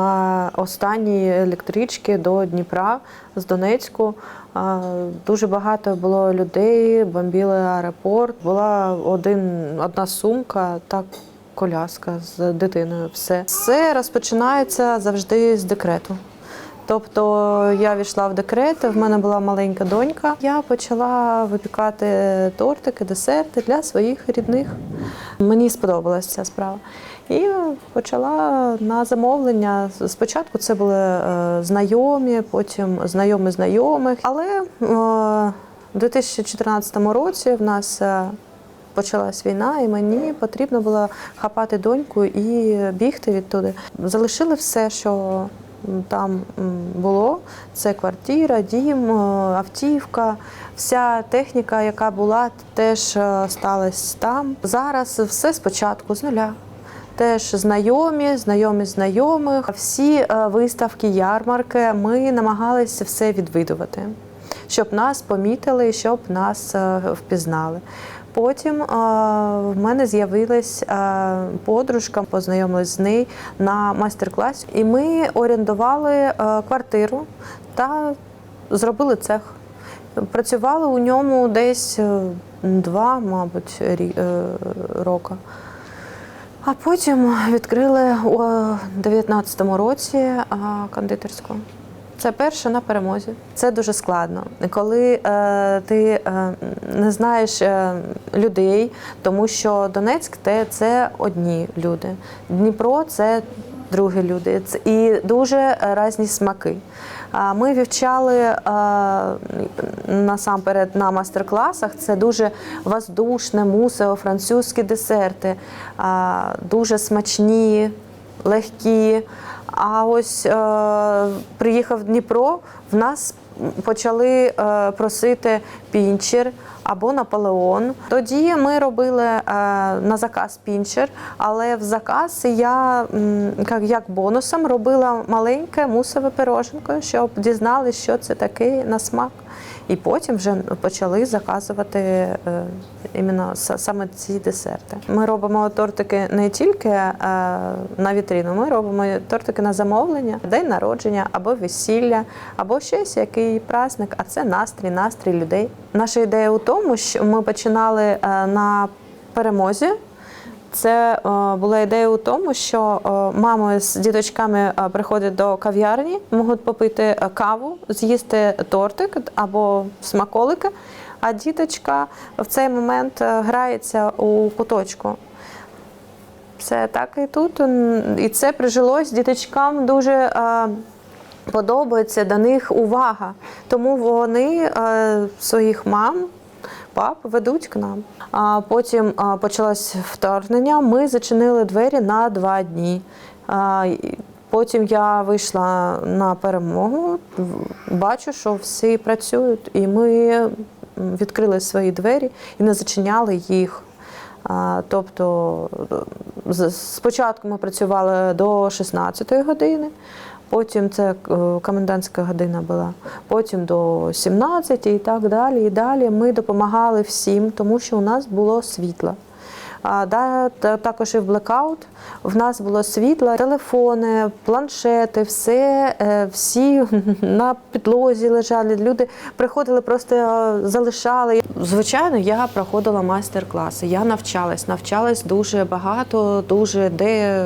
На останній електричці до Дніпра з Донецьку дуже багато було людей, бомбили аеропорт. Була один, одна сумка та коляска з дитиною. Все. Все розпочинається завжди з декрету. Тобто я війшла в декрет, в мене була маленька донька. Я почала випікати тортики, десерти для своїх рідних. Мені сподобалася ця справа. І почала на замовлення. Спочатку це були е, знайомі, потім знайомі знайомих. Але е, у 2014 році в нас е, почалась війна, і мені потрібно було хапати доньку і бігти відтуди. Залишили все, що там було. Це квартира, дім, е, автівка. Вся техніка, яка була, теж е, сталася там. Зараз все спочатку з нуля. Теж знайомі, знайомі знайомих. Всі е, виставки, ярмарки ми намагалися все відвідувати, щоб нас помітили, щоб нас е, впізнали. Потім е, в мене з'явилась е, подружка, познайомилась з нею на майстер-класі, і ми орендували квартиру та зробили цех. Працювали у ньому десь два, мабуть, роки. А потім відкрили у 2019 році кондитерську. Це перше на перемозі. Це дуже складно. Коли е, ти е, не знаєш е, людей, тому що Донецьк те це одні люди, Дніпро це другі люди. Це- І дуже різні смаки. А Ми вивчали е, насамперед на майстер-класах. Це дуже воздушне, мусео, французькі десерти, а, дуже смачні, легкі. А ось е, приїхав Дніпро, в нас почали е, просити пінчер або Наполеон. Тоді ми робили е, на заказ пінчер, але в заказ я як, як бонусом робила маленьке мусове пироженко, щоб дізнали, що це таке на смак. І потім вже почали заказувати е, іменно саме ці десерти. Ми робимо тортики не тільки е, на вітрину, ми робимо тортики на замовлення, день народження або весілля, або щось, який праздник, а це настрій, настрій людей. Наша ідея у тому, що ми починали е, на перемозі. Це е, була ідея у тому, що е, мами з діточками е, приходять до кав'ярні, можуть попити каву, з'їсти тортик або смаколики, а діточка в цей момент грається у куточку. Це так і тут. І це прижилось діточкам дуже. Подобається до них увага, тому вони е, своїх мам, пап ведуть к нам. А потім почалось вторгнення. Ми зачинили двері на два дні. Потім я вийшла на перемогу, бачу, що всі працюють, і ми відкрили свої двері і не зачиняли їх. Тобто спочатку ми працювали до 16 години, потім це е, комендантська година була, потім до 17 і так далі. І далі ми допомагали всім, тому що у нас було світло. А, да, також і в блекаут в нас було світло, телефони, планшети, все, е, всі на підлозі лежали. Люди приходили, просто е, залишали. Звичайно, я проходила майстер-класи. Я навчалась, навчалась дуже багато, дуже де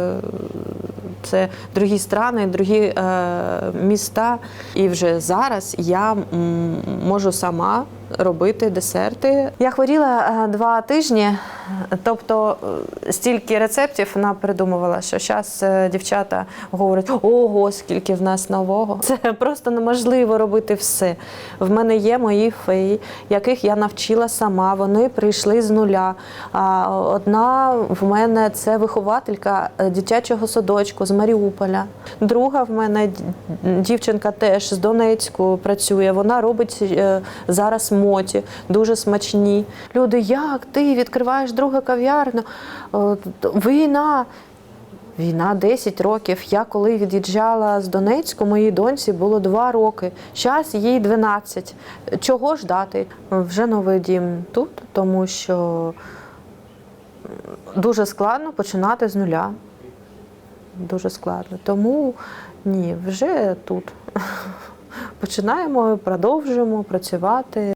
це другі страни, другі е, міста. І вже зараз я можу сама робити десерти. Я хворіла е, два тижні, тобто е, стільки рецептів вона придумувала, що зараз дівчата говорять: ого, скільки в нас нового. Це просто неможливо робити все. В мене є мої феї, яких я навчила сама. Вони прийшли з нуля. А одна в мене це вихователька е, дитячого садочку з Маріуполя. Друга в мене дівчинка теж з Донецьку працює. Вона робить е, зараз моті, дуже смачні. Люди, як ти відкриваєш другу кав'ярню? Е, Війна. Війна 10 років. Я коли від'їжджала з Донецьку, моїй доньці було 2 роки. Зараз їй 12. Чого ждати? Вже новий дім тут, тому що дуже складно починати з нуля. дуже складно. Тому ні, вже тут. Починаємо, продовжуємо працювати.